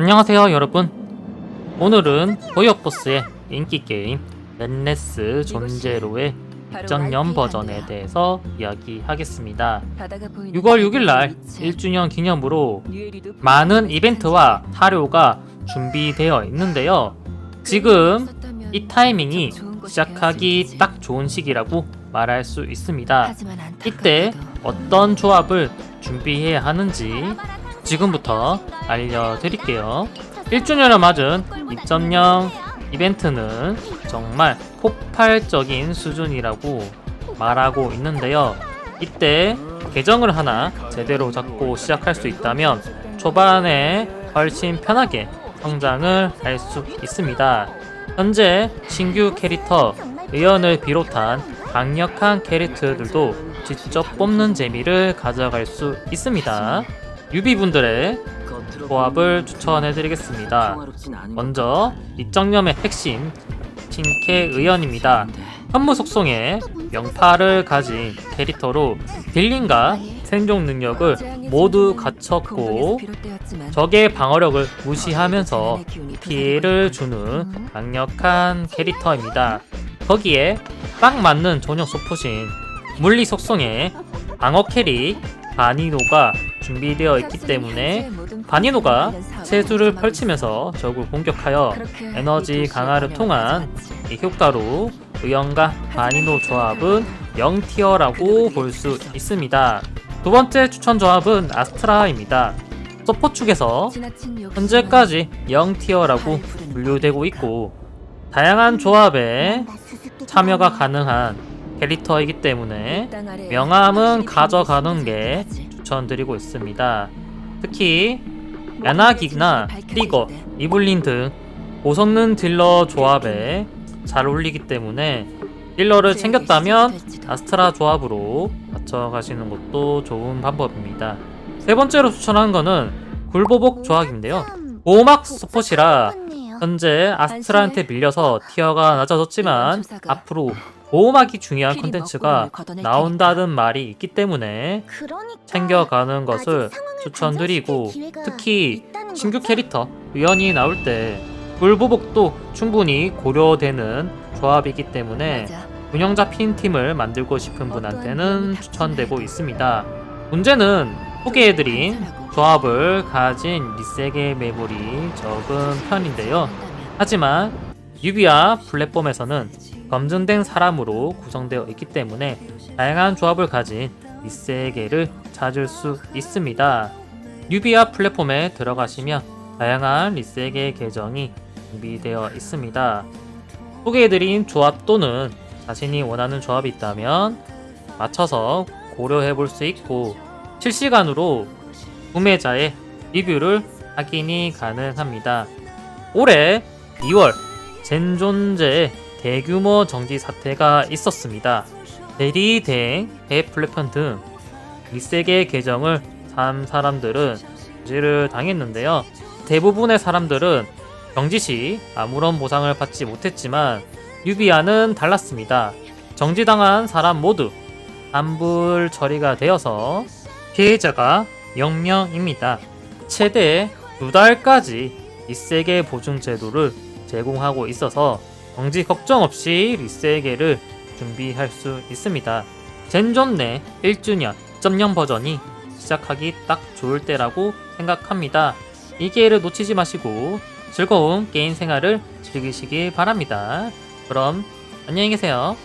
안녕하세요 여러분. 오늘은 호이어포스의 인기 게임 넷레스 존제로의 입장년 버전에 대해서 이야기하겠습니다. 6월 6일날 1주년 기념으로 많은 이벤트와 사료가 준비되어 있는데요. 지금 이 타이밍이 시작하기 딱 좋은 시기라고 말할 수 있습니다. 이때 어떤 조합을 준비해야 하는지 지금부터 알려드릴게요. 1주년을 맞은 2.0 이벤트는 정말 폭발적인 수준이라고 말하고 있는데요. 이때 계정을 하나 제대로 잡고 시작할 수 있다면 초반에 훨씬 편하게 성장을 할 수 있습니다. 현재 신규 캐릭터 의연을 비롯한 강력한 캐릭터들도 직접 뽑는 재미를 가져갈 수 있습니다. 유비분들의 조합을 추천해드리겠습니다. 먼저 이정념의 핵심 신캐 의연입니다. 현무 속성의 명파를 가진 캐릭터로 딜링과 생존 능력을 모두 갖췄고 적의 방어력을 무시하면서 피해를 주는 강력한 캐릭터입니다. 거기에 딱 맞는 전용 소포신 물리 속성의 방어 캐릭 바니노가 준비되어 있기 때문에 바니노가 세수를 펼치면서 적을 공격하여 에너지 강화를 통한 이 효과로 의연과 바니노 조합은 0티어라고 볼 수 있습니다. 두 번째 추천 조합은 아스트라입니다. 서포 축에서 현재까지 0티어라고 분류되고 있고 다양한 조합에 참여가 가능한 캐릭터이기 때문에 명함은 가져가는 게 추천드리고 있습니다. 특히 야나기나 트리거, 이블린 등 고성능 딜러 조합에 잘 어울리기 때문에 딜러를 챙겼다면 아스트라 조합으로 맞춰가시는 것도 좋은 방법입니다. 세 번째로 추천하는 거는 굴보복 조합인데요. 보호막 서폿이라 현재 아스트라한테 밀려서 티어가 낮아졌지만 앞으로 보호막이 중요한 컨텐츠가 나온다는 말이 있기 때문에 챙겨가는 것을 추천드리고 특히 신규 캐릭터 의연이 나올 때 불보복도 충분히 고려되는 조합이기 때문에 균형 잡힌 팀을 만들고 싶은 분한테는 추천되고 있습니다. 문제는 소개해드린 조합을 가진 리세계 매물이 적은 편인데요. 하지만 유비아 플랫폼에서는 검증된 사람으로 구성되어 있기 때문에 다양한 조합을 가진 리세계를 찾을 수 있습니다. 유비아 플랫폼에 들어가시면 다양한 리세계 계정이 준비되어 있습니다. 소개해드린 조합 또는 자신이 원하는 조합이 있다면 맞춰서 고려해 볼 수 있고 실시간으로 구매자의 리뷰를 확인이 가능합니다. 올해 2월 젠존제의 대규모 정지 사태가 있었습니다. 대리 대행, 해플랫폼 등 일세계 계정을 산 사람들은 정지를 당했는데요. 대부분의 사람들은 정지 시 아무런 보상을 받지 못했지만 유비아는 달랐습니다. 정지당한 사람 모두 환불 처리가 되어서 피해자가 0명입니다. 최대 두 달까지 리세계 보증 제도를 제공하고 있어서 정지 걱정 없이 리세계를 준비할 수 있습니다. 젠존 내 1주년 1.0 버전이 시작하기 딱 좋을 때라고 생각합니다. 이 기회를 놓치지 마시고 즐거운 게임 생활을 즐기시길 바랍니다. 그럼 안녕히 계세요.